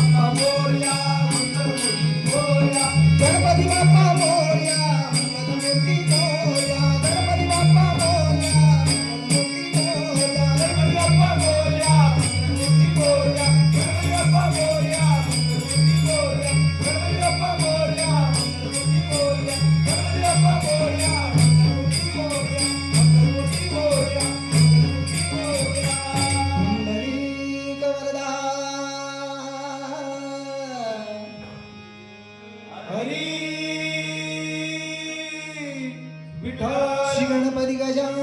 Bapa Moria, Bapa Moria, Bapa Moria, Bapa Moria, Bapa Moria, Hari Vita शिवणपती Gajanan